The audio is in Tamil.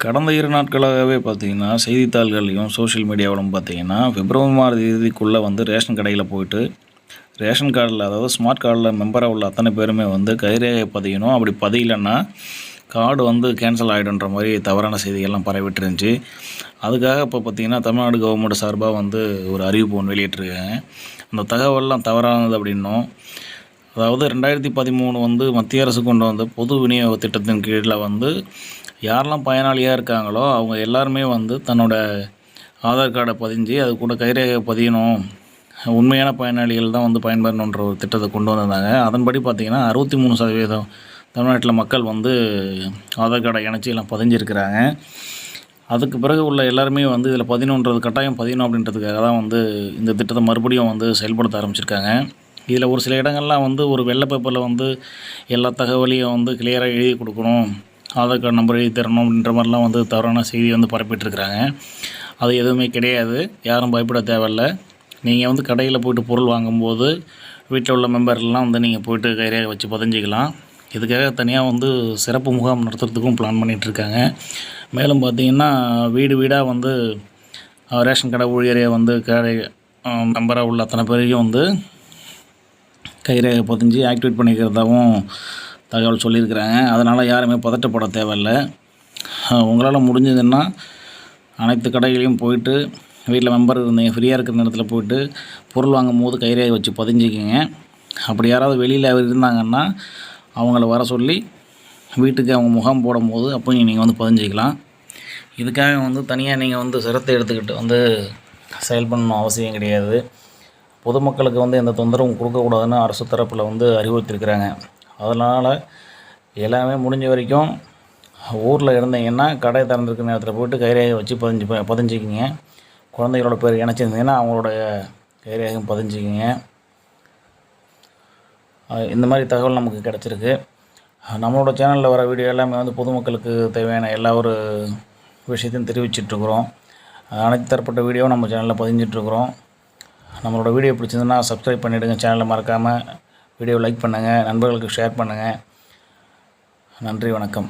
கடந்த இரு நாட்களாகவே பார்த்தீங்கன்னா செய்தித்தாள்கள்லையும் சோஷியல் மீடியாவிலும் பார்த்தீங்கன்னா பிப்ரவரி மாத இறுதிக்குள்ளே வந்து ரேஷன் கடையில் போயிட்டு ரேஷன் கார்டில் அதாவது ஸ்மார்ட் கார்டில் மெம்பராக உள்ள அத்தனை பேருமே வந்து கைரேகை பதியணும். அப்படி பதியலைன்னா கார்டு வந்து கேன்சல் ஆகிடுன்ற மாதிரி தவறான செய்திகள்லாம் பரவிட்டு இருந்துச்சு அதுக்காக இப்போ பார்த்தீங்கன்னா தமிழ்நாடு கவர்மெண்ட் சார்பாக வந்து ஒரு அறிவிப்பு ஒன்று வெளியிட்டிருக்காங்க அந்த தகவல்லாம் தவறானது அப்படின்னும் அதாவது ரெண்டாயிரத்தி பதிமூணு வந்து மத்திய அரசு கொண்டு வந்த பொது விநியோக திட்டத்தின் கீழில் வந்து யாரெல்லாம் பயனாளியாக இருக்காங்களோ அவங்க எல்லாருமே வந்து தன்னோட ஆதார் கார்டை பதிஞ்சு அது கூட கைரேகை பதியணும். உண்மையான பயனாளிகள் தான் வந்து பயன்பெறணுன்ற ஒரு திட்டத்தை கொண்டு வந்திருந்தாங்க. அதன்படி பார்த்திங்கன்னா அறுபத்தி மூணு சதவீதம் தமிழ்நாட்டில் மக்கள் வந்து ஆதார் கார்டை இணைச்சி எல்லாம் பதிஞ்சிருக்கிறாங்க. அதுக்கு பிறகு உள்ள எல்லாருமே வந்து இதில் பதினொன்றது கட்டாயம் பதியணும் அப்படின்றதுக்காக தான் வந்து இந்த திட்டத்தை மறுபடியும் வந்து செயல்படுத்த ஆரம்பிச்சிருக்காங்க. இதில் ஒரு சில இடங்கள்லாம் வந்து ஒரு வெள்ளை பேப்பரில் வந்து எல்லா தகவலையும் வந்து கிளியராக எழுதி கொடுக்கணும். ஆதார் கார்டு நம்பர் எழுதி தரணும் அப்படின்ற மாதிரிலாம் வந்து தவறான செய்தி வந்து பரப்பிட்டுருக்குறாங்க. அது எதுவுமே கிடையாது. யாரும் பயப்பட தேவையில்ல. நீங்கள் வந்து கடையில் போய்ட்டு பொருள் வாங்கும்போது வீட்டில் உள்ள மெம்பர்லாம் வந்து நீங்கள் போய்ட்டு கைரேகை வச்சு பதிஞ்சிக்கலாம். இதுக்காக தனியாக வந்து சிறப்பு முகாம் நடத்துறதுக்கும் பிளான் பண்ணிகிட்ருக்காங்க மேலும் பார்த்திங்கன்னா வீடு வீடாக வந்து ரேஷன் கடை ஊழியரே வந்து கடை மெம்பராக உள்ள அத்தனை பேரையும் வந்து கைரேகை பதிஞ்சு ஆக்டிவேட் பண்ணிக்கிறதாகவும் தகவல் சொல்லியிருக்கிறாங்க. அதனால் யாருமே பதட்டப்பட தேவையில்ல. உங்களால் முடிஞ்சதுன்னா அனைத்து கடைகளையும் போயிட்டு வீட்டில் மெம்பர் இருந்தீங்க ஃப்ரீயாக இருக்கிற நேரத்தில் போயிட்டு பொருள் வாங்கும் போது கைரேகை வச்சு பதிஞ்சிக்கிங்க. அப்படி யாராவது வெளியில் இருந்தாங்கன்னா அவங்கள வர சொல்லி வீட்டுக்கு அவங்க முகாம் போடும்போது அப்போ நீங்கள் வந்து பதிஞ்சிக்கலாம். இதுக்காக வந்து தனியாக நீங்கள் வந்து சிரத்தை எடுத்துக்கிட்டு வந்து செயல் பண்ணணும் அவசியம் கிடையாது. பொதுமக்களுக்கு வந்து எந்த தொந்தரவும் கொடுக்கக்கூடாதுன்னு அரசு தரப்பில் வந்து அறிவுறுத்திருக்கிறாங்க அதனால் எல்லாமே முடிஞ்ச வரைக்கும் ஊரில் இருந்தீங்கன்னா கடை திறந்துருக்க நேரத்தில் போயிட்டு கைரேகை வச்சு பதிஞ்சு பதிஞ்சிக்கிங்க. குழந்தைகளோட பேர் இணைச்சிருந்தீங்கன்னா அவங்களோட கைரேகையும் பதிஞ்சிக்கிங்க. இந்த மாதிரி தகவல் நமக்கு கிடச்சிருக்கு. நம்மளோட சேனலில் வர வீடியோ எல்லாமே வந்து பொதுமக்களுக்கு தேவையான எல்லா ஒரு விஷயத்தையும் தெரிவிச்சிட்ருக்குறோம். அனைத்து தரப்பட்ட வீடியோவும் நம்ம சேனலில் பதிஞ்சிட்ருக்குறோம். நம்மளோட வீடியோ பிடிச்சிருந்ததுன்னா சப்ஸ்கிரைப் பண்ணிவிடுங்க சேனலை மறக்காமல் வீடியோ லைக் பண்ணுங்கள் நண்பர்களுக்கு ஷேர் பண்ணுங்கள் நன்றி வணக்கம்.